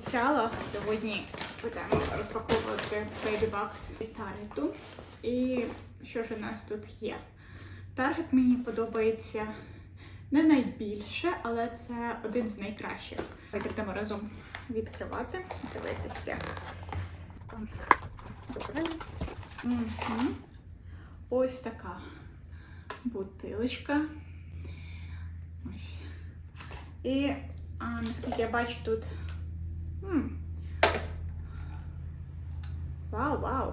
обіцяла, сьогодні будемо розпаковувати Box від Target. І що ж у нас тут є? Target мені подобається не найбільше, але це один з найкращих. Будемо разом відкривати, дивитися. Мгм. Ось така бутилочка. Ось. І а, наскільки я бачу тут. М, Вау, вау!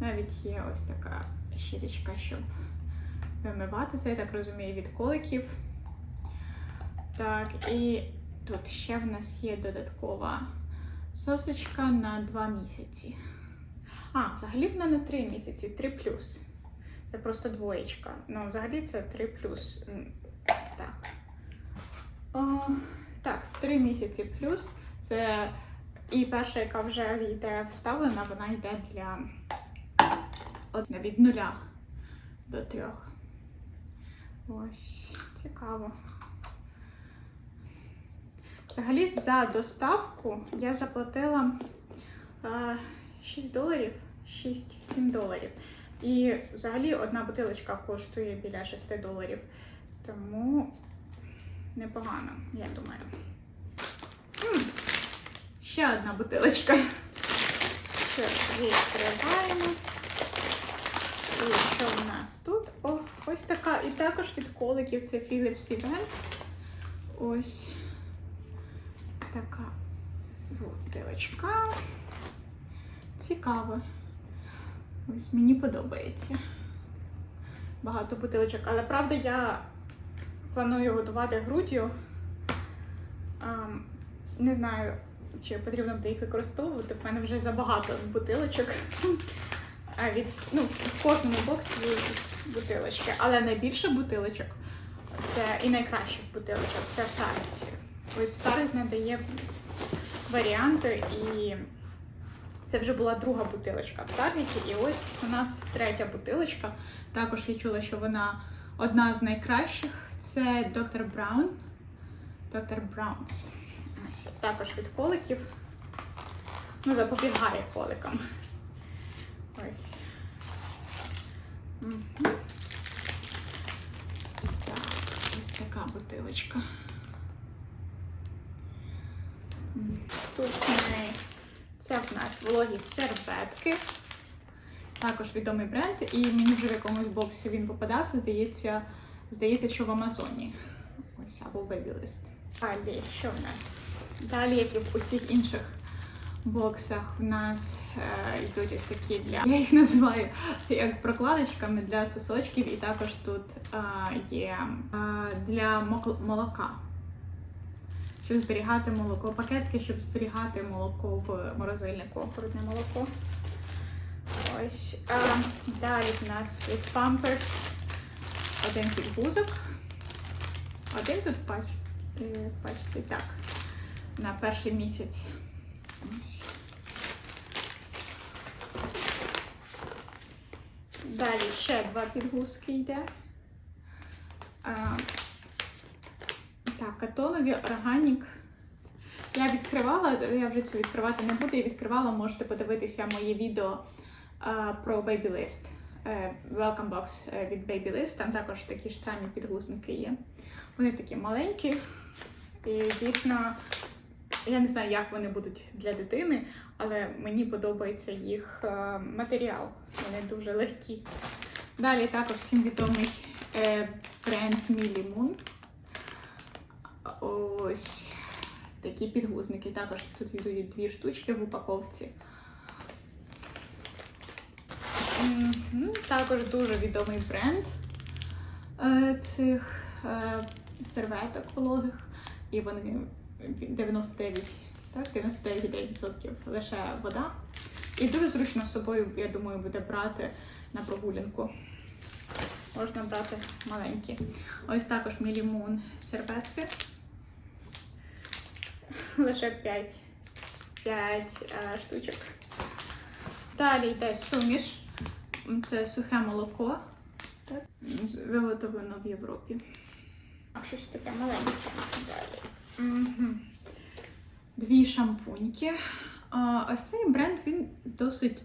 Навіть є ось така щіточка, щоб вимивати це, я так розумію, від коликів. Так, і тут ще в нас є додаткова сосочка на 2 місяці. А, взагалі вона на 3 місяці, 3 плюс. Це просто двоєчка. Ну, взагалі це 3 плюс. Так. О, так, 3 місяці плюс. Це і перша, яка вже йде вставлена, вона йде для от, від нуля до трьох. Ось, цікаво. Взагалі за доставку я заплатила е, 6 доларів, 6-7 доларів. І взагалі одна бутилочка коштує біля 6 доларів. Тому непогано, я думаю. Ще одна бутилочка. Що відкриваємо. І що в нас тут? О, ось така. І також від коликів це Philips Event. Ось така бутилочка. Цікаво. Ось мені подобається. Багато бутилочок. Але правда, я планую готувати груддю. Не знаю, чи потрібно буде їх використовувати. В мене вже забагато бутилочок. А від, ну, в кожному боксі бутилочки. Але найбільше бутилочок це і найкращих бутилочок це в Таргеті. Ось Таргет надає варіанти і це вже була друга бутилочка в Таргеті. І ось у нас третя бутилочка. Також я чула, що вона одна з найкращих. Це Доктор Браун. Доктор Браунс. Також від коликів. Ну, запобігає коликам. Ось. Так, ось така бутилочка. Тут це в нас вологі серветки. Також відомий бренд, і мені вже в якомусь боксі він попадався, здається, здається, що в Амазоні. Ось або в Babylist. Далі, що в нас? Далі, як і в усіх інших боксах, в нас е, йдуть ось такі для. Я їх називаю як прокладочками для сосочків, і також тут е, є е, для молока. Щоб зберігати молоко, пакетки, щоб зберігати молоко в морозильнику, грудне молоко. Ось. А, далі в нас від Pampers один підгузок. Один тут в пачці, так. На перший місяць. Ось. Далі ще два підгузки йде. А, так, катонові органік. Я відкривала, я вже цю відкривати не буду. Я відкривала, можете подивитися моє відео а, про Babylist. Е, Welcome Box е, від Babylist. Там також такі ж самі підгузники є. Вони такі маленькі. І дійсно, я не знаю, як вони будуть для дитини, але мені подобається їх е, матеріал. Вони дуже легкі. Далі також всім відомий е, бренд Moon. Ось такі підгузники. Також тут йдуть дві штучки в упаковці. Також дуже відомий бренд е, цих серветок вологих. І вони 99, так, 99,9% лише вода. І дуже зручно з собою, я думаю, буде брати на прогулянку. Можна брати маленькі. Ось також Мілімун серветки. Лише 5, 5 е, штучок. Далі йде суміш. Це сухе молоко. Так? Виготовлено в Європі. Щось таке маленьке. Угу. дві шампуньки. А, ось цей бренд він досить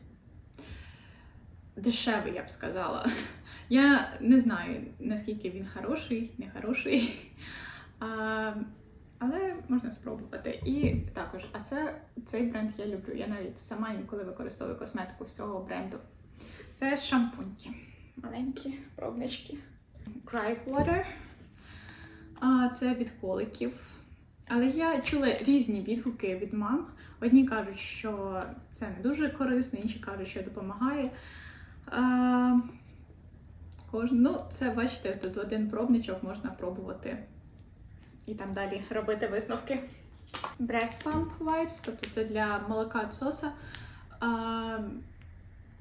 дешевий, я б сказала. Я не знаю, наскільки він хороший, не хороший. А, але можна спробувати. І також, а це цей бренд я люблю. Я навіть сама ніколи використовую косметику з цього бренду. Це шампуньки. Маленькі пробнички. Dry Water. А, це від коликів. Але я чула різні відгуки від мам. Одні кажуть, що це не дуже корисно, інші кажуть, що допомагає. А, кожен, ну, це бачите, тут один пробничок можна пробувати і там далі робити висновки. Breast Pump Wipes, тобто це для молока соса. А,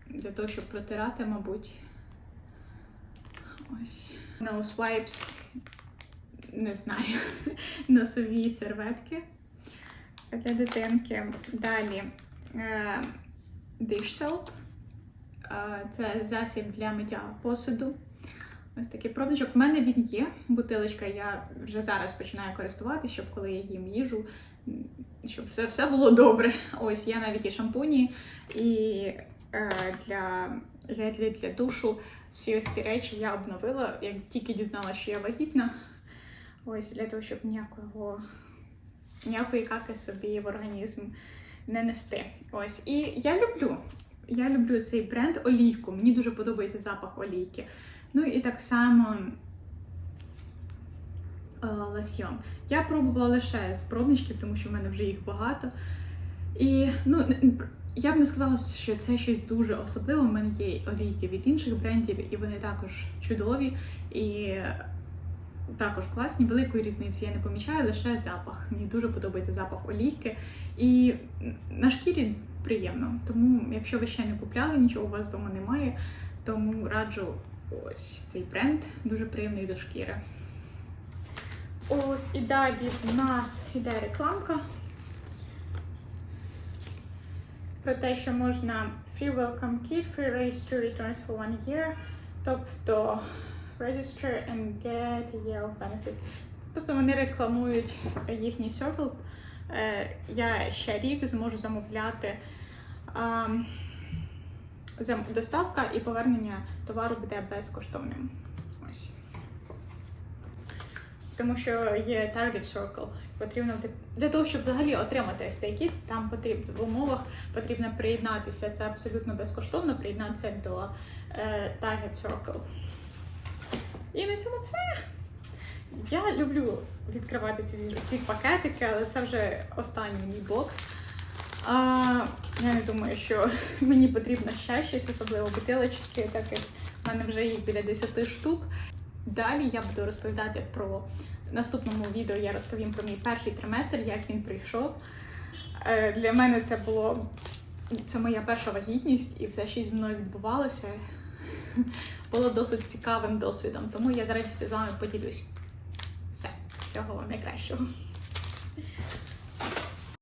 для того, щоб протирати, мабуть. Ось. Nose Wipes. Не знаю. Носові серветки для дитинки. Далі е, Dish Soap. Е, Це засіб для миття посуду. Ось такий пробничок. В мене він є. Бутилочка. Я вже зараз починаю користуватися, щоб коли я їм їжу, щоб все, все було добре. Ось я навіть і шампуні, і е, для, для, для душу. Всі ось ці речі я обновила, як тільки дізналася, що я вагітна. Ось для того, щоб ніякого ніякої каки собі в організм не нести. Ось. І я люблю. Я люблю цей бренд олійку. Мені дуже подобається запах олійки. Ну і так само е, лосьйон. Я пробувала лише з пробничків, тому що в мене вже їх багато. І ну, я б не сказала, що це щось дуже особливе. У мене є олійки від інших брендів, і вони також чудові. І також класні, великої різниці я не помічаю, лише запах. Мені дуже подобається запах олійки. І на шкірі приємно. Тому, якщо ви ще не купляли, нічого у вас вдома немає, тому раджу ось цей бренд, дуже приємний до шкіри. Ось і далі в нас іде рекламка про те, що можна free welcome kit, free register returns for one year, тобто register and get of benefits. Тобто вони рекламують їхній Circle. Е, Я ще рік зможу замовляти ам, доставка і повернення товару буде безкоштовним. Ось. Тому що є Target Circle. Потрібно для- того, щоб взагалі отримати цей кіт, там потрібно в умовах потрібно приєднатися. Це абсолютно безкоштовно, приєднатися до е, Target Circle. І на цьому все. Я люблю відкривати ці, ці пакетики, але це вже останній мій бокс. А, я не думаю, що мені потрібно ще щось, особливо бутилочки, так як в мене вже їх біля 10 штук. Далі я буду розповідати про наступному відео. Я розповім про мій перший триместр, як він прийшов. Е, Для мене це було це моя перша вагітність, і все, що зі мною відбувалося, було досить цікавим досвідом. Тому я зараз з вами поділюсь. Все, всього вам найкращого.